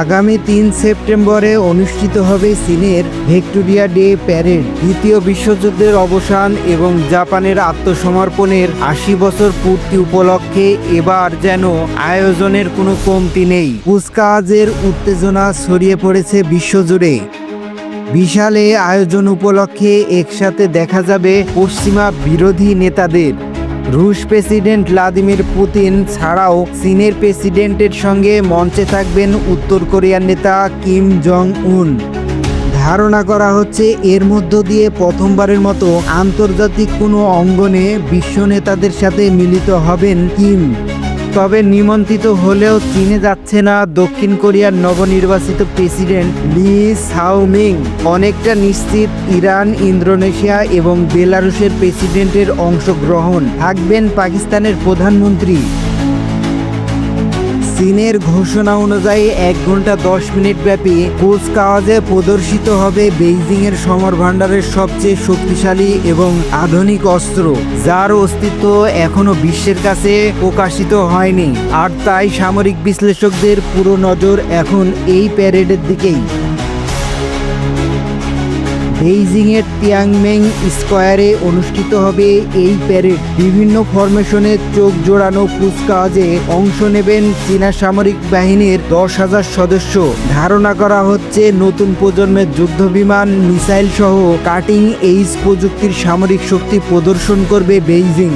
আগামী তিন সেপ্টেম্বরে অনুষ্ঠিত হবে চীনের ভিক্টোরিয়া ডে প্যারেড, দ্বিতীয় বিশ্বযুদ্ধের অবসান এবং জাপানের আত্মসমর্পণের আশি বছর পূর্তি উপলক্ষে এবার যেন আয়োজনের কোনো কমতি নেই। কুচকাওয়াজের উত্তেজনা ছড়িয়ে পড়েছে বিশ্বজুড়ে। বিশাল এই আয়োজন উপলক্ষে একসাথে দেখা যাবে পশ্চিমা বিরোধী নেতাদের। রুশ প্রেসিডেন্ট ভ্লাদিমির পুতিন ছাড়াও চীনের প্রেসিডেন্টের সঙ্গে মঞ্চে থাকবেন উত্তর কোরিয়ার নেতা কিম জং উন ধারণা করা হচ্ছে এর মধ্য দিয়ে প্রথমবারের মতো আন্তর্জাতিক কোনো অঙ্গনে বিশ্ব নেতাদের সাথে মিলিত হবেন কিম। তবে নিমন্ত্রিত হলেও চীনে যাচ্ছে না দক্ষিণ কোরিয়ার নবনির্বাচিত প্রেসিডেন্ট লি সাউমিং অনেকটা নিশ্চিত ইরান, ইন্দোনেশিয়া এবং বেলারুশের প্রেসিডেন্টের অংশগ্রহণ। থাকবেন পাকিস্তানের প্রধানমন্ত্রী। চীনের ঘোষণা অনুযায়ী এক ঘণ্টা দশ মিনিট ব্যাপী কুচকাওয়াজে প্রদর্শিত হবে বেইজিং এর সমর ভাণ্ডারের সবচেয়ে শক্তিশালী এবং আধুনিক অস্ত্র, যার অস্তিত্ব এখনও বিশ্বের কাছে প্রকাশিত হয়নি। আর তাই সামরিক বিশ্লেষকদের পুরো নজর এখন এই প্যারেডের দিকেই। বেইজিংয়ের তিয়াংমেং স্কোয়ারে অনুষ্ঠিত হবে এই প্যারেড। বিভিন্ন ফরমেশনের চোখ জোড়ানো কুচকাওয়াজে অংশ নেবেন চীনা সামরিক বাহিনীর দশ হাজার সদস্য। ধারণা করা হচ্ছে নতুন প্রজন্মের যুদ্ধ বিমান মিসাইল সহ কাটিং এইস প্রযুক্তির সামরিক শক্তি প্রদর্শন করবে বেইজিং।